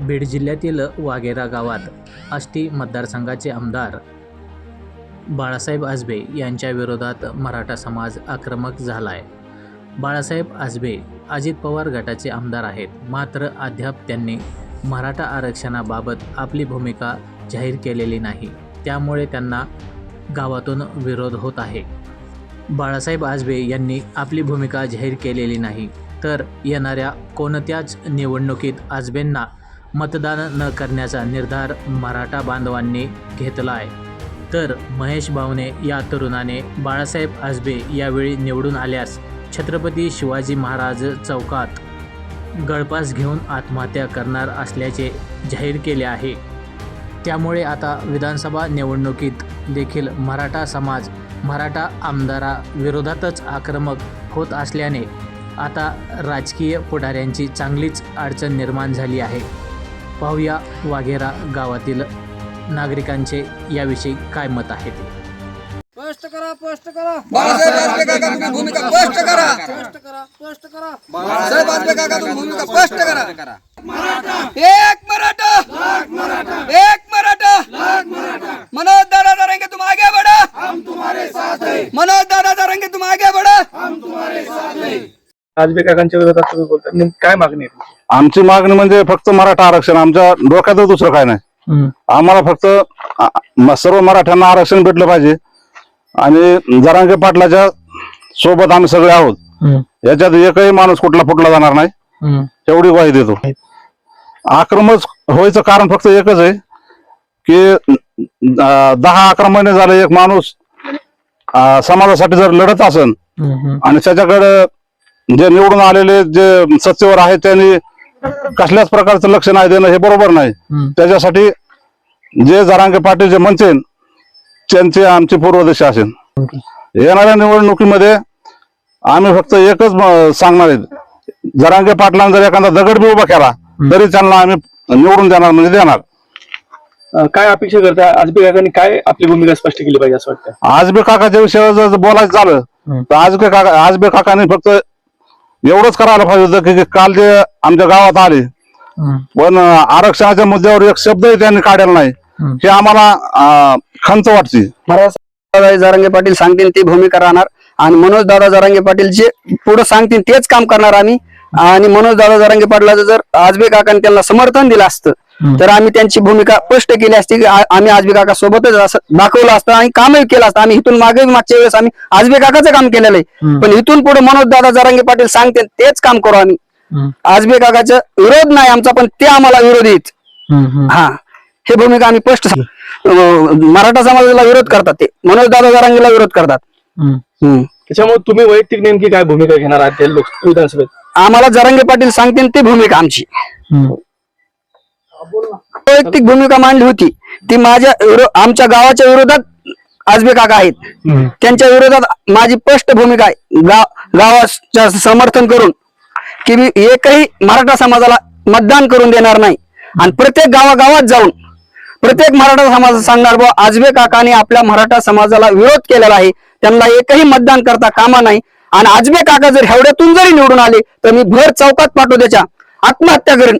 बीड जिल्ह्यातील वाघेरा गावात आष्टी मतदारसंघाचे आमदार बाळासाहेब आजबे यांच्या विरोधात मराठा समाज आक्रमक झाला आहे बाळासाहेब आजबे अजित पवार गटाचे आमदार आहेत. मात्र अद्याप त्यांनी मराठा आरक्षणाबाबत आपली भूमिका जाहीर केलेली नाही. त्यामुळे त्यांना गावातून विरोध होत आहे. बाळासाहेब आजबे यांनी आपली भूमिका जाहीर केलेली नाही. तर येणाऱ्या कोणत्याच निवडणुकीत आजबेंना मतदान न करण्याचा निर्धार मराठा बांधवांनी घेतला आहे तर महेश भावने या तरुणाने बाळासाहेब आजबे यावेळी निवडून आल्यास छत्रपती शिवाजी महाराज चौकात गळपास घेऊन आत्महत्या करणार असल्याचे जाहीर केले आहे. त्यामुळे आता विधानसभा निवडणुकीत देखील मराठा समाज मराठा आमदाराविरोधातच आक्रमक होत असल्याने आता राजकीय पुढाऱ्यांची चांगलीच अडचण निर्माण झाली आहे. पाहूया वाघेरा गावातील नागरिकांचे याविषयी काय मत आहे. ते स्पष्ट करा स्पष्ट करा. बाळासाहेब आंबेडकरांची भूमिका स्पष्ट करा. स्पष्ट करा स्पष्ट करा. बाळासाहेब आंबेडकरांची भूमिका स्पष्ट करा. एक मराठा. एक मराठा मनोज दादा जरेंगे तुम आगे बढ़ो हम तुम्हारे साथ हैं मनोज दादा जरेंगे तुम आगे बढ़ो आजबे काकांच्या विरोधात तुम्ही बोलता. नेमकी काय मागणी आहे तुमची? आमची मागणी म्हणजे फक्त मराठा आरक्षण. आमच्या डोक्यात दुसरं काय नाही. आम्हाला फक्त आ- म- सर्व मराठ्यांना आरक्षण भेटलं पाहिजे. आणि जरांगे पाटलाच्या सोबत आम्ही सगळे आहोत. याच्यात एकही माणूस कुठला फुटला जाणार नाही. एवढी ग्वाही देतो. आक्रमक व्हायचं कारण फक्त एकच आहे की अं, दहा अकरा महिने झाले एक माणूस अं, समाजासाठी जर लढत असन आणि त्याच्याकडे जे निवडून आलेले जे सत्तेवर आहेत त्यांनी कसल्याच प्रकारचं लक्ष नाही देणं हे बरोबर नाही. त्याच्यासाठी जे जरांगे पाटील जे म्हणतील त्यांची आमची पूर्वदिशा असेल. येणाऱ्या निवडणुकीमध्ये आम्ही फक्त एकच सांगणार आहे. जरांगे पाटलांना जर एखादा दगड बी उभा केला तरी त्यांना आम्ही निवडून देणार म्हणजे देणार. काय अपेक्षा करता? आजबे काकांनी काय आपली भूमिका स्पष्ट केली पाहिजे असं वाटतं? आजबे काकाच्या विषयावर जर बोलायचं झालं तर आजबे काका आजबे काकाने फक्त एवढंच करायला पाहिजे होतं की काल जे आमच्या गावात आले पण आरक्षणाच्या मुद्द्यावर एक शब्दही त्यांनी काढलेला नाही. हे आम्हाला खंत वाटते. जरांगे पाटील सांगतील ती भूमिका राहणार आणि मनोज दादा जरांगे पाटील जे पुढे सांगतील तेच काम करणार आम्ही. आणि मनोज दादा जरांगे पाटलाचं जर आजबे काकांनी त्यांना समर्थन दिलं असतं तर आम्ही त्यांची भूमिका स्पष्ट केली असती की आम्ही आजबे काका सोबतच दाखवलं असतं आणि कामही केलं असतं. आम्ही इथून मागे मागच्या वेळेस आम्ही आजबे काकाचं काम केलेलं आहे. पण इथून पुढे मनोज दादा जरांगे पाटील सांगते तेच काम करू आम्ही. आजबे काकाचा विरोध नाही आमचा पण ते आम्हाला विरोधी आहेत हा. हे भूमिका आम्ही स्पष्ट मराठा समाजाला विरोध करतात ते. मनोज दादा जरांगेला विरोध करतात. त्याच्यामुळे तुम्ही वैयक्तिक नेमकी काय भूमिका घेणार आहात विधानसभेत? आम्हाला जरांगे पाटील सांगतील ती भूमिका आमची. वैयक्तिक भूमिका मांडली होती. ती माझ्या आमच्या गावाच्या विरोधात आजबे काका आहेत. त्यांच्या विरोधात माझी स्पष्ट भूमिका आहे. गाव गावाच्या समर्थन करून की मी एकही मराठा समाजाला मतदान करून देणार नाही. आणि प्रत्येक गावागावात जाऊन प्रत्येक मराठा समाज सांगणार बुवा आजबे काकाने आपल्या मराठा समाजाला विरोध केलेला आहे. त्यांना एकही मतदान करता कामा नाही. आणि आजबे काका जर हेवड्यातून जरी निवडून आले तर मी भर चौकात पाठवू त्याच्या आत्महत्या करेन.